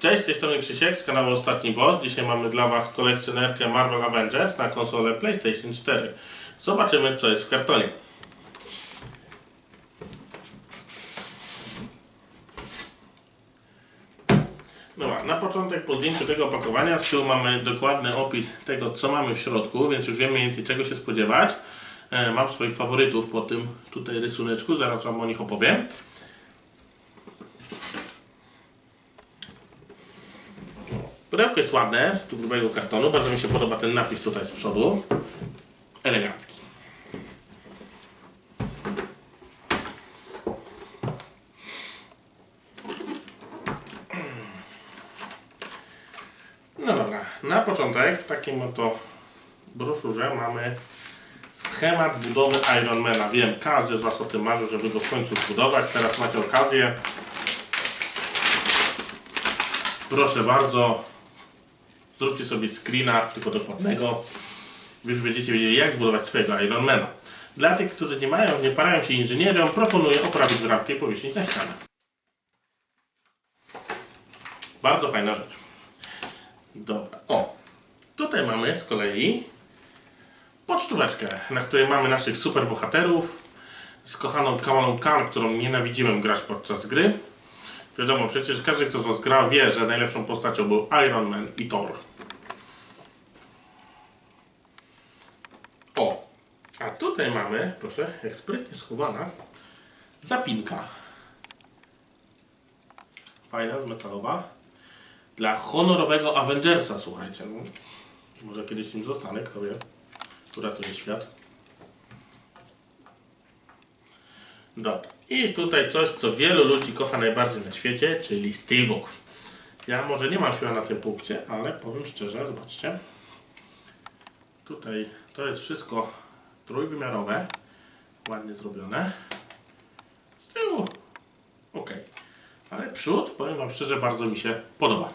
Cześć, z tej strony Krzysiek z kanału Ostatni Boss. Dzisiaj mamy dla Was kolekcjonerkę Marvel Avengers na konsolę PlayStation 4. Zobaczymy co jest w kartonie. Dobra, na początek po zdjęciu tego opakowania z tyłu mamy dokładny opis tego co mamy w środku, więc już wiemy więcej czego się spodziewać. E, mam swoich faworytów po tym tutaj rysuneczku, zaraz Wam o nich opowiem. Pudełko jest ładne, z tu grubego kartonu. Bardzo mi się podoba ten napis tutaj z przodu. Elegancki. No dobra, na początek w takim oto broszurze mamy schemat budowy Ironmana. Wiem, każdy z Was o tym marzył, żeby go w końcu zbudować. Teraz macie okazję. Proszę bardzo, zróbcie sobie screena, tylko dokładnego. Już będziecie wiedzieli, jak zbudować swojego Ironmana. Dla tych, którzy nie mają, nie parają się inżynierią, proponuję oprawić ramkę i powiesić na ścianę. Bardzo fajna rzecz. Dobra, o. Tutaj mamy z kolei pocztóweczkę, na której mamy naszych super bohaterów z kochaną Kamaną Khan, którą nienawidziłem grać podczas gry. Wiadomo, przecież każdy, kto z Was grał, wie, że najlepszą postacią był Iron Man i Thor. O! A tutaj mamy, proszę, jak sprytnie schowana, zapinka. Fajna, z metalowa. Dla honorowego Avengersa, słuchajcie. No, może kiedyś nim zostanę, kto wie. Uratuje świat. Dobra. I tutaj coś, co wielu ludzi kocha najbardziej na świecie, czyli Steelbook. Ja może nie mam siły na tym punkcie, ale powiem szczerze, zobaczcie. Tutaj to jest wszystko trójwymiarowe, ładnie zrobione. Z tyłu ok. Ale przód, powiem Wam szczerze, bardzo mi się podoba.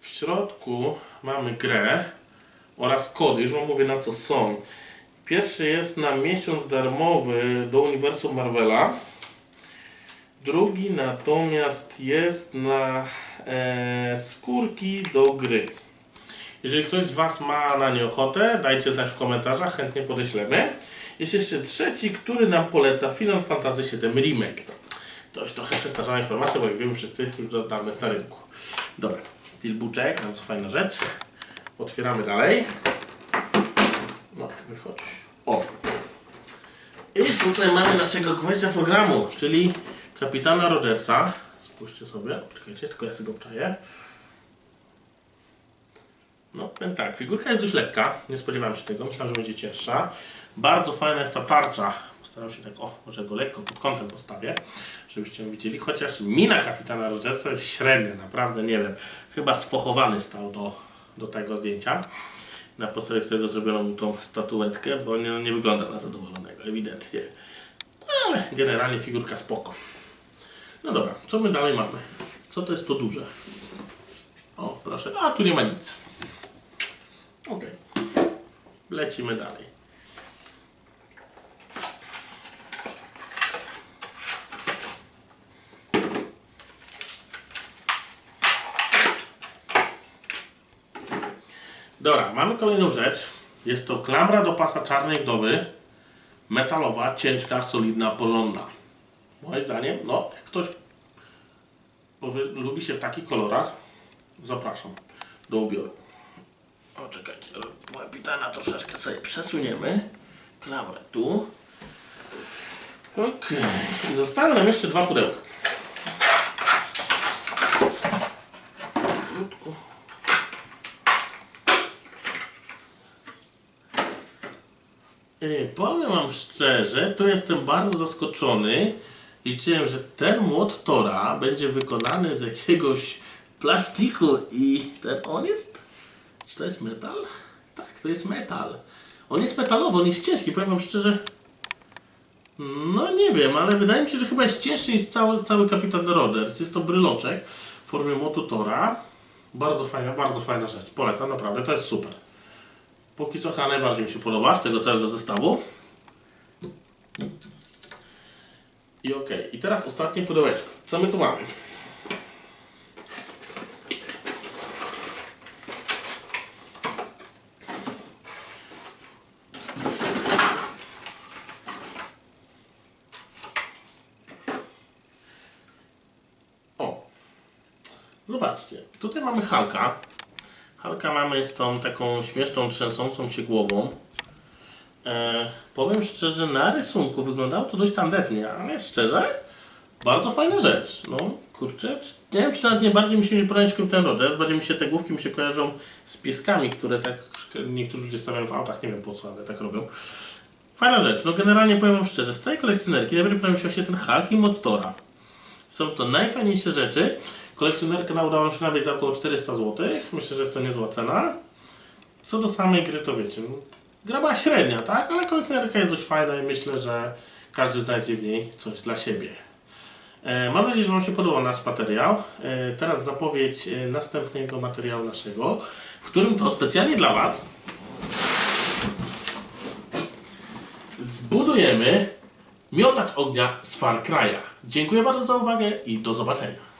W środku mamy grę oraz kody. Już Wam mówię na co są. Pierwszy jest na miesiąc darmowy do uniwersum Marvela. Drugi natomiast jest na e, skórki do gry. Jeżeli ktoś z Was ma na nie ochotę, dajcie znać w komentarzach, chętnie podeślemy. Jest jeszcze trzeci, który nam poleca Final Fantasy VII Remake. To jest trochę przestarzała informacja, bo jak wiemy wszyscy już dawno jest na rynku. Dobra, Steelbooczek, bardzo fajna rzecz. Otwieramy dalej. Wychodź. O! I tutaj mamy naszego gwoździa programu, czyli kapitana Rogersa. Spójrzcie sobie, czekajcie, tylko ja sobie go obczaję. No, tak, figurka jest dość lekka, nie spodziewałem się tego, myślałem, że będzie cięższa. Bardzo fajna jest ta tarcza. Postaram się tak, o, może go lekko pod kątem postawię, żebyście ją widzieli. Chociaż mina kapitana Rogersa jest średnia, naprawdę nie wiem. Chyba sfochowany stał do, do tego zdjęcia na podstawie którego zrobiono mu tą statuetkę, bo nie, nie wygląda na zadowolonego, ewidentnie. Ale generalnie figurka spoko. No dobra, co my dalej mamy? Co to jest to duże? O, proszę. A, tu nie ma nic. Okej. Lecimy dalej. Dobra, mamy kolejną rzecz. Jest to klamra do pasa czarnej wdowy. Metalowa, ciężka, solidna, porządna. Moim zdaniem, no, jak ktoś powie, lubi się w takich kolorach, zapraszam do ubioru. O, czekajcie, kapitana troszeczkę sobie przesuniemy. Klamrę tu. Okej. Zostały nam jeszcze dwa pudełka. Powiem Wam szczerze, to jestem bardzo zaskoczony. Liczyłem, że ten młot Tora będzie wykonany z jakiegoś plastiku i ten on jest? Czy to jest metal? Tak, to jest metal. On jest metalowy, on jest ciężki, powiem Wam szczerze. No nie wiem, ale wydaje mi się, że chyba jest cięższy niż cały, cały Kapitan Rogers. Jest to bryloczek w formie młotu Tora. Bardzo fajna, bardzo fajna rzecz. Polecam, naprawdę, to jest super. Póki co chyba najbardziej mi się podoba z tego całego zestawu. I ok, i teraz ostatnie pudełeczko. Co my tu mamy? O, zobaczcie, tutaj mamy Halka, Halka mamy z tą taką śmieszną, trzęsącą się głową. E, powiem szczerze, na rysunku wyglądało to dość tandetnie, ale szczerze, bardzo fajna rzecz. No, kurczę, nie wiem, czy nawet nie bardziej mi się nie podoba ten Rogers, bardziej mi się te główki mi się kojarzą z pieskami, które tak niektórzy ludzie stawiają w autach, nie wiem po co, ale tak robią. Fajna rzecz, no generalnie powiem wam szczerze, z całej kolekcjonerki najbardziej podoba mi się właśnie ten Hulk i Motora. Są to najfajniejsze rzeczy. Kolekcjonerkę udało się nabyć za około 400 zł. Myślę, że jest to niezła cena. Co do samej gry, to wiecie, gra była średnia, tak? Ale kolekcjonerka jest dość fajna i myślę, że każdy znajdzie w niej coś dla siebie. E, Mam nadzieję, że Wam się podobał nasz materiał. E, Teraz zapowiedź e, następnego materiału naszego, w którym to specjalnie dla Was zbudujemy miotacz ognia z Far Cry'a. Dziękuję bardzo za uwagę i do zobaczenia.